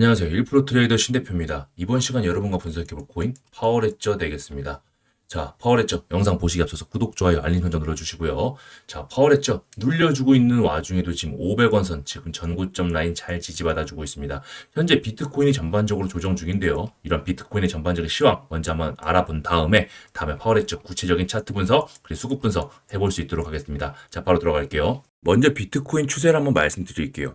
안녕하세요. 1프로 트레이더 신대표입니다. 이번 시간 여러분과 분석해볼 코인 파워레저 되겠습니다. 자, 파워레저 영상 보시기 앞서서 구독, 좋아요, 알림 설정 눌러주시고요. 자, 파워레저 눌려주고 있는 와중에도 지금 500원 선 지금 전고점 라인 잘 지지받아주고 있습니다. 현재 비트코인이 전반적으로 조정 중인데요. 이런 비트코인의 전반적인 시황 먼저 한번 알아본 다음에 다음에 파워레저 구체적인 차트 분석 그리고 수급 분석 해볼 수 있도록 하겠습니다. 자, 바로 들어갈게요. 먼저 비트코인 추세를 한번 말씀드릴게요.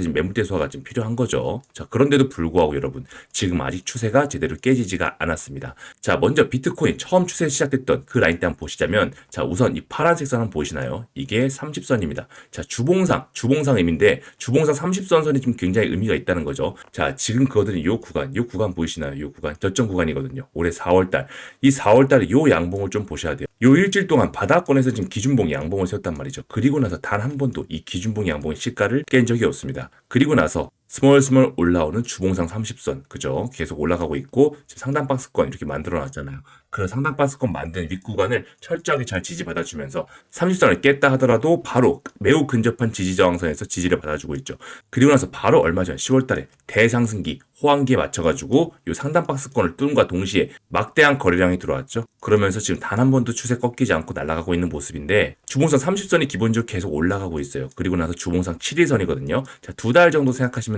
지금 매물대 소화가 좀 필요한 거죠. 자 그런데도 불구하고 여러분 지금 아직 추세가 제대로 깨지지가 않았습니다. 자 먼저 비트코인 처음 추세 시작됐던 그 라인 때 한번 보시자면 자 우선 이 파란색 선 한번 보이시나요? 이게 30선입니다. 자 주봉상 주봉상 의미인데 주봉상 30선 선이 좀 굉장히 의미가 있다는 거죠. 자 지금 그거들이 요 구간 요 구간 보이시나요? 요 구간 저점 구간이거든요. 올해 4월달 이 4월달에 요 양봉을 좀 보셔야 돼요. 요 일주일 동안 바닥권에서 지금 기준봉 양봉을 세웠단 말이죠. 그리고 나서 단 한 번도 이 기준봉 양봉의 시가를 깬 적이 없습니다. 그리고 나서 스멀스멀 올라오는 주봉상 30선 그죠? 계속 올라가고 있고 지금 상단 박스권 이렇게 만들어 놨잖아요. 그런 상단 박스권 만든 윗구간을 철저하게 잘 지지받아주면서 30선을 깼다 하더라도 바로 매우 근접한 지지 저항선에서 지지를 받아주고 있죠. 그리고 나서 바로 얼마 전 10월 달에 대상승기 호황기에 맞춰가지고 이 상단 박스권을 뚫음과 동시에 막대한 거래량이 들어왔죠. 그러면서 지금 단 한 번도 추세 꺾이지 않고 날아가고 있는 모습인데 주봉상 30선이 기본적으로 계속 올라가고 있어요. 그리고 나서 주봉상 7일선이거든요. 자, 두 달 정도 생각하시면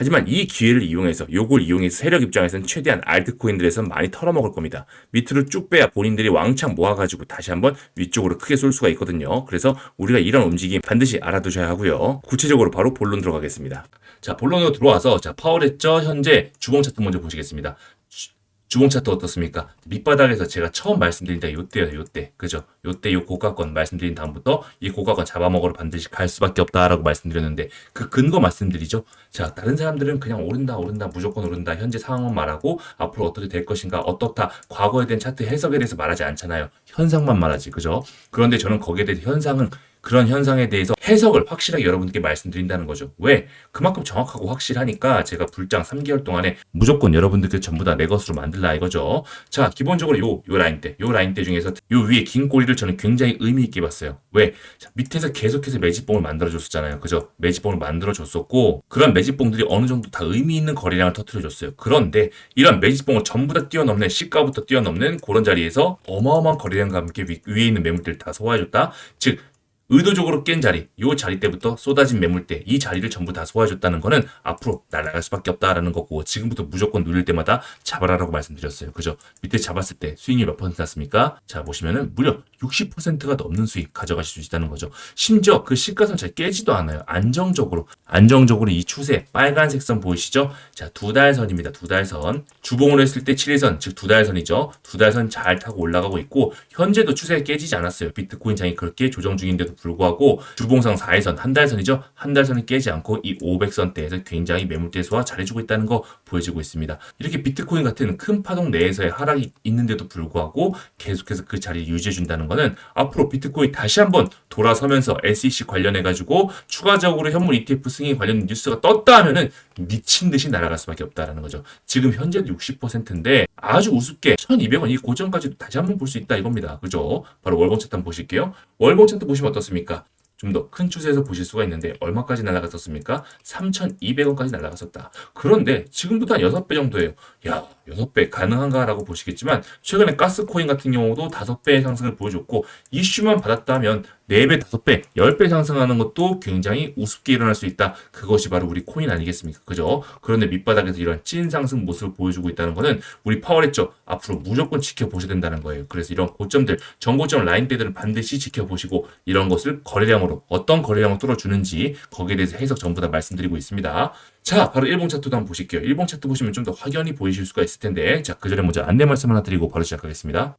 하지만 이 기회를 이용해서 요걸 이용해서 세력 입장에서는 최대한 알트코인들에선 많이 털어먹을 겁니다. 밑으로 쭉 빼야 본인들이 왕창 모아가지고 다시 한번 위쪽으로 크게 쏠 수가 있거든요. 그래서 우리가 이런 움직임 반드시 알아두셔야 하고요. 구체적으로 바로 본론 들어가겠습니다. 자, 본론으로 들어와서 자, 파워레저 현재 주봉 차트 먼저 보시겠습니다. 주봉 차트 어떻습니까? 밑바닥에서 제가 처음 말씀드린 데 요때요, 요때. 그죠? 요때 요 고가권 말씀드린 다음부터 이 고가권 잡아먹으러 반드시 갈 수밖에 없다라고 말씀드렸는데 그 근거 말씀드리죠. 자, 다른 사람들은 그냥 오른다, 오른다, 무조건 오른다. 현재 상황만 말하고 앞으로 어떻게 될 것인가, 어떻다. 과거에 대한 차트 해석에 대해서 말하지 않잖아요. 현상만 말하지. 그죠? 그런데 저는 거기에 대해서 현상은 그런 현상에 대해서 해석을 확실하게 여러분께 말씀드린다는 거죠. 왜? 그만큼 정확하고 확실하니까 제가 불장 3개월 동안에 무조건 여러분들께 전부 다 내 것으로 만들라 이거죠. 자, 기본적으로 요, 요 라인대, 요 라인대 중에서 요 위에 긴 꼬리를 저는 굉장히 의미 있게 봤어요. 왜? 자, 밑에서 계속해서 매집봉을 만들어줬었잖아요. 그죠? 매집봉을 만들어줬었고, 그런 매집봉들이 어느 정도 다 의미 있는 거래량을 터트려줬어요. 그런데 이런 매집봉을 전부 다 뛰어넘는, 시가부터 뛰어넘는 그런 자리에서 어마어마한 거래량과 함께 위, 위에 있는 매물들을 다 소화해줬다. 즉, 의도적으로 깬 자리, 요 자리 때부터 쏟아진 매물대, 이 자리를 전부 다 소화해줬다는 거는 앞으로 날아갈 수밖에 없다라는 거고, 지금부터 무조건 누릴 때마다 잡아라라고 말씀드렸어요. 그죠? 밑에 잡았을 때 수익률 몇 퍼센트 났습니까? 자, 보시면은 무려 60%가 넘는 수익 가져가실 수 있다는 거죠. 심지어 그 시가선 잘 깨지도 않아요. 안정적으로, 안정적으로 이 추세, 빨간색 선 보이시죠? 자, 두 달 선입니다. 두 달 선. 주봉을 했을 때 7일선, 즉 두 달 선이죠. 두 달 선 잘 타고 올라가고 있고, 현재도 추세가 깨지지 않았어요. 비트코인 장이 그렇게 조정 중인데도 불구하고 주봉상 4일선 한 달선이죠. 한 달선을 깨지 않고 이 500선대에서 굉장히 매물대 소화 잘해주고 있다는 거 보여지고 있습니다. 이렇게 비트코인 같은 큰 파동 내에서의 하락이 있는데도 불구하고 계속해서 그 자리를 유지해준다는 거는 앞으로 비트코인 다시 한번 돌아서면서 SEC 관련해가지고 추가적으로 현물 ETF 승인 관련 뉴스가 떴다 하면은 미친 듯이 날아갈 수밖에 없다라는 거죠. 지금 현재도 60%인데 아주 우습게 1200원 이 고점까지도 다시 한번 볼 수 있다 이겁니다. 그죠? 바로 월봉 차트 한번 보실게요. 월봉 차트 보시면 어떻습니까? 좀 더 큰 추세에서 보실 수가 있는데 얼마까지 날아갔었습니까? 3,200원까지 날아갔었다. 그런데 지금부터 한 6배 정도예요. 야, 6배 가능한가라고 보시겠지만 최근에 가스코인 같은 경우도 5배의 상승을 보여줬고 이슈만 받았다면 4배, 5배, 10배 상승하는 것도 굉장히 우습게 일어날 수 있다. 그것이 바로 우리 코인 아니겠습니까? 그죠? 그런데 밑바닥에서 이런 찐 상승 모습을 보여주고 있다는 것은 우리 파워했죠. 앞으로 무조건 지켜보셔야 된다는 거예요. 그래서 이런 고점들, 전고점 라인대들을 반드시 지켜보시고 이런 것을 거래량으로 어떤 거래량을 뚫어주는지 거기에 대해서 해석 전부 다 말씀드리고 있습니다. 자, 바로 일봉 차트도 한번 보실게요. 일봉 차트 보시면 좀 더 확연히 보이실 수가 있을 텐데 자, 그 전에 먼저 안내 말씀 하나 드리고 바로 시작하겠습니다.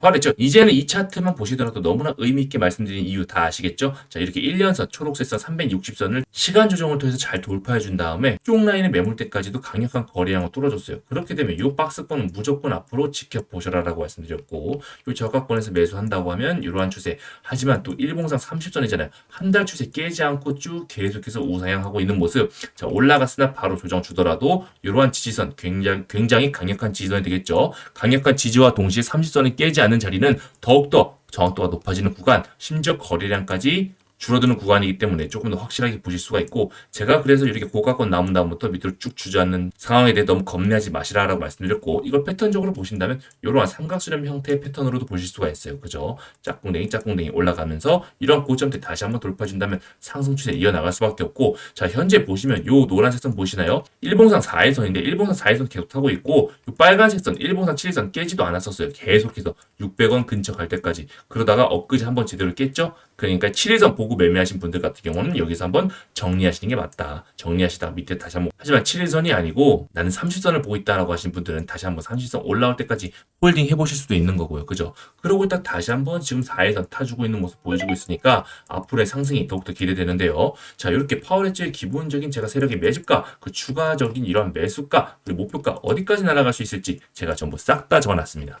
화냈죠. 이제는 이 차트만 보시더라도 너무나 의미 있게 말씀드린 이유 다 아시겠죠? 자, 이렇게 1년선 초록색선 360선을 시간 조정을 통해서 잘 돌파해 준 다음에 쭉 라인의 매물대까지도 강력한 거래량을 뚫어줬어요. 그렇게 되면 이 박스권은 무조건 앞으로 지켜보셔라 라고 말씀드렸고 이 저가권에서 매수한다고 하면 이러한 추세. 하지만 또 일봉상 30선이잖아요. 한 달 추세 깨지 않고 쭉 계속해서 우상향하고 있는 모습. 자, 올라갔으나 바로 조정 주더라도 이러한 지지선 굉장히 굉장히 강력한 지지선이 되겠죠. 강력한 지지와 동시에 30선이 깨지 않는 자리는 더욱더 정확도가 높아지는 구간, 심지어 거래량까지 줄어드는 구간이기 때문에 조금 더 확실하게 보실 수가 있고 제가 그래서 이렇게 고가권 남은 다음부터 밑으로 쭉 주저앉는 상황에 대해 너무 겁내하지 마시라라고 말씀드렸고 이걸 패턴적으로 보신다면 이러한 삼각수렴 형태의 패턴으로도 보실 수가 있어요. 그죠? 짝꿍댕이 짝꿍댕이 올라가면서 이런 고점대 다시 한번 돌파해준다면 상승 추세 이어나갈 수밖에 없고 자 현재 보시면 요 노란색 선 보시나요? 일봉상 4일선인데 일봉상 4일선 계속 타고 있고 요 빨간색 선 일봉상 7일선 깨지도 않았었어요. 계속해서 600원 근처 갈 때까지 그러다가 엊그제 한번 제대로 깼죠? 그러니까 7일선 보고 보고 매매하신 분들 같은 경우는 여기서 한번 정리하시는 게 맞다. 정리하시다가 밑에 다시 한번 하지만 7일선이 아니고 나는 30선을 보고 있다라고 하신 분들은 다시 한번 30선 올라올 때까지 홀딩 해보실 수도 있는 거고요. 그죠? 그러고 있다 다시 한번 지금 4일선 타주고 있는 모습 보여주고 있으니까 앞으로의 상승이 더욱더 기대되는데요. 자, 이렇게 파워레츠의 기본적인 제가 세력의 매집가, 그 추가적인 이러한 매수가, 그리고 목표가 어디까지 날아갈 수 있을지 제가 전부 싹 다 적어놨습니다.